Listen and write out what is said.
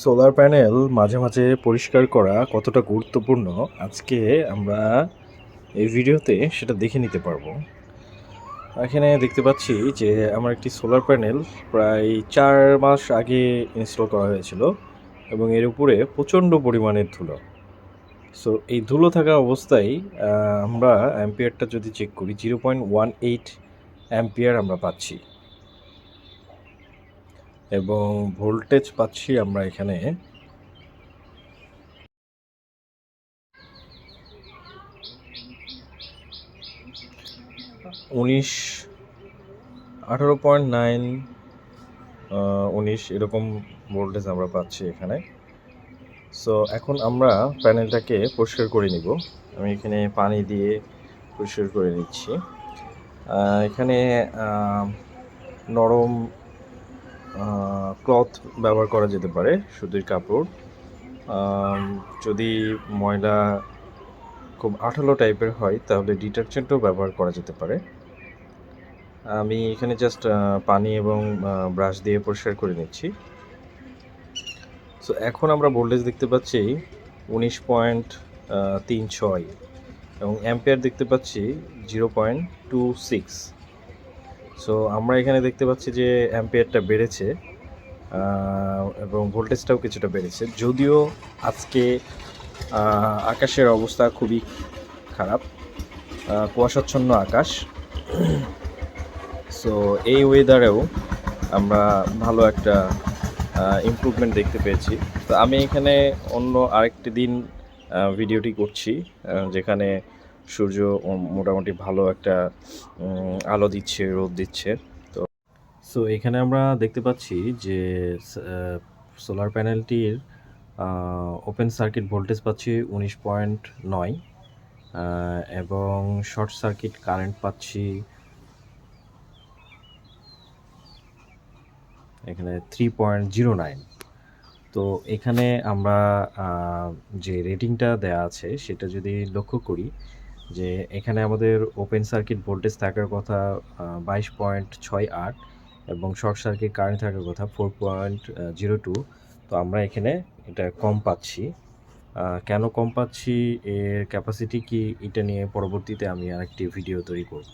Solar panel মাঝে মাঝে পরিষ্কার করা কতটা গুরুত্বপূর্ণ আজকে আমরা এই ভিডিওতে সেটা দেখে নিতে পারব। এখানে দেখতে পাচ্ছি যে আমার একটি সোলার প্যানেল প্রায় চার মাস আগে ইনস্টল করা হয়েছিল এবং এর উপরে প্রচণ্ড পরিমাণের ধুলো। সো এই ধুলো থাকা অবস্থায় আমরা অ্যাম্পিয়ারটা যদি চেক করি zero point one eight ampere আমরা পাচ্ছি। এবং ভোল্টেজ পাচ্ছি আমরা এখানে। উনিশ, আঠারো পয়েন্ট নাইন উনিশ এরকম ভোল্টেজ আমরা পাচ্ছি এখানে। সো এখন আমরা প্যানেলটাকে পরিষ্কার করে নিব। আমি এখানে পানি দিয়ে পরিষ্কার করে নিচ্ছি। এখানে নরম ক্লথ ব্যবহার করা যেতে পারে, সুতির কাপড়। যদি ময়লা খুব আঠালো টাইপের হয়, তাহলে ডিটারজেন্টও ব্যবহার করা যেতে পারে। আমি এখানে জাস্ট পানি এবং ব্রাশ দিয়ে পরিষ্কার করে নিচ্ছি। সো এখন আমরা ভোল্টেজ দেখতে পাচ্ছি উনিশ পয়েন্ট তিন ছয় এবং অ্যাম্পিয়ার দেখতে পাচ্ছি zero point two six. So আমরা এখানে দেখতে পাচ্ছি যে অ্যাম্পিয়ারটা বেড়েছে এবং ভোল্টেজটাও কিছুটা বেড়েছে। যদিও আজকে আকাশের অবস্থা খুবই খারাপ কুয়াশাচ্ছন্ন আকাশ। সো এই ওয়েদারেও আমরা ভালো একটা ইমপ্রুভমেন্ট দেখতে পেয়েছি। তো আমি এখানে অন্য আরেকটি দিন ভিডিওটি করছি যেখানে সূর্য মোটামুটি ভালো একটা আলো দিচ্ছে, রোদ দিচ্ছে, তো সো এখানে আমরা দেখতে পাচ্ছি যে সোলার প্যানেলটির ওপেন সার্কিট ভোল্টেজ পাচ্ছি উনিশ পয়েন্ট নয় এবং শর্ট সার্কিট কারেন্ট পাচ্ছি এখানে থ্রি পয়েন্ট জিরো নাইন তো এখানে আমরা যে রেটিংটা দেয়া আছে, সেটা যদি লক্ষ্য করি যে এখানে আমাদের ওপেন সার্কিট ভোল্টেজ থাকার কথা বাইশ পয়েন্ট ছয় আট এবং শর্ট সার্কিট কারেন্ট থাকার কথা ফোর পয়েন্ট জিরো টু তো আমরা এখানে এটা কম পাচ্ছি। কেন কম পাচ্ছি? এর ক্যাপাসিটি কি? এটা নিয়ে পরবর্তীতে আমি আরেকটি ভিডিও তৈরি করব।